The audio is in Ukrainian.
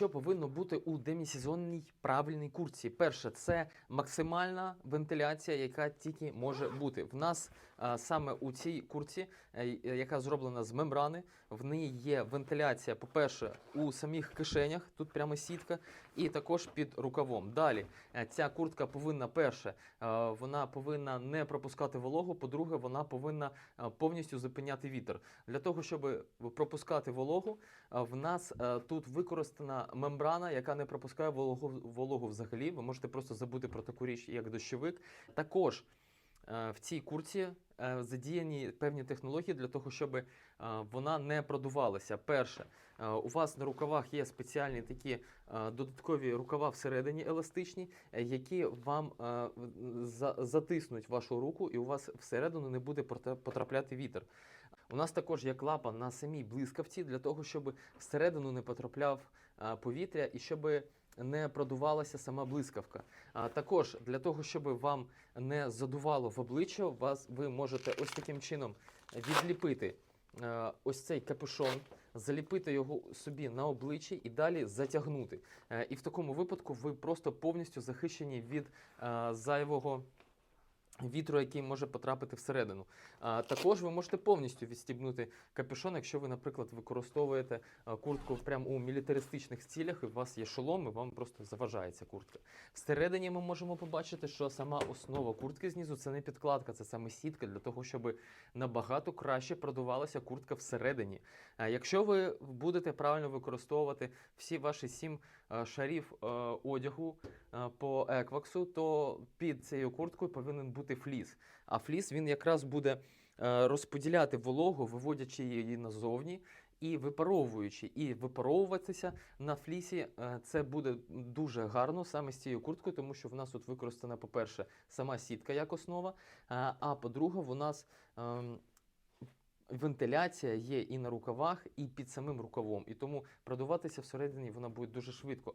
що повинно бути у демісезонній правильній куртці? Перше, це максимальна вентиляція, яка тільки може бути. В нас саме у цій куртці, е, яка зроблена з мембрани, в неї є вентиляція, по-перше, у самих кишенях, тут прямо сітка, і також під рукавом. Далі е, ця куртка повинна перше, е, вона повинна не пропускати вологу. По-друге, вона повинна е, повністю зупиняти вітер. Для того, щоб пропускати вологу, е, в нас е, тут використана мембрана, яка не пропускає вологу, вологу взагалі. Ви можете просто забути про таку річ, як дощовик. Також в цій курці е, задіяні певні технології для того, щоб е, вона не продувалася. Перше, е, у вас на рукавах є спеціальні такі е, додаткові рукава всередині еластичні, е, які вам е, затиснуть вашу руку, і у вас всередину не буде потрапляти вітер. У нас також є клапан на самій блискавці для того, щоб всередину не потрапляв е, повітря і щоб не продувалася сама блискавка. А також для того, щоб вам не задувало в обличчя, вас ви можете ось таким чином відліпити ось цей капюшон, заліпити його собі на обличчі і далі затягнути. Е, І в такому випадку ви просто повністю захищені від зайвого. Вітру, який може потрапити всередину. А, також ви можете повністю відстібнути капюшон, якщо ви, наприклад, використовуєте куртку прямо у мілітаристичних цілях, і у вас є шолом, і вам просто заважає ця куртка. Всередині ми можемо побачити, що сама основа куртки знизу це не підкладка, це саме сітка для того, щоб набагато краще продувалася куртка всередині. А якщо ви будете правильно використовувати всі ваші сім шарів одягу по екваксу, то під цією курткою повинен бути фліс. А фліс він якраз буде е, розподіляти вологу, виводячи її назовні. І випаровуючи, і випаровуватися на флісі, е, це буде дуже гарно саме з цією курткою, тому що в нас тут використана, по-перше, сама сітка як основа, а, а по-друге, в нас ем, вентиляція є і на рукавах, і під самим рукавом. І тому продуватися всередині вона буде дуже швидко.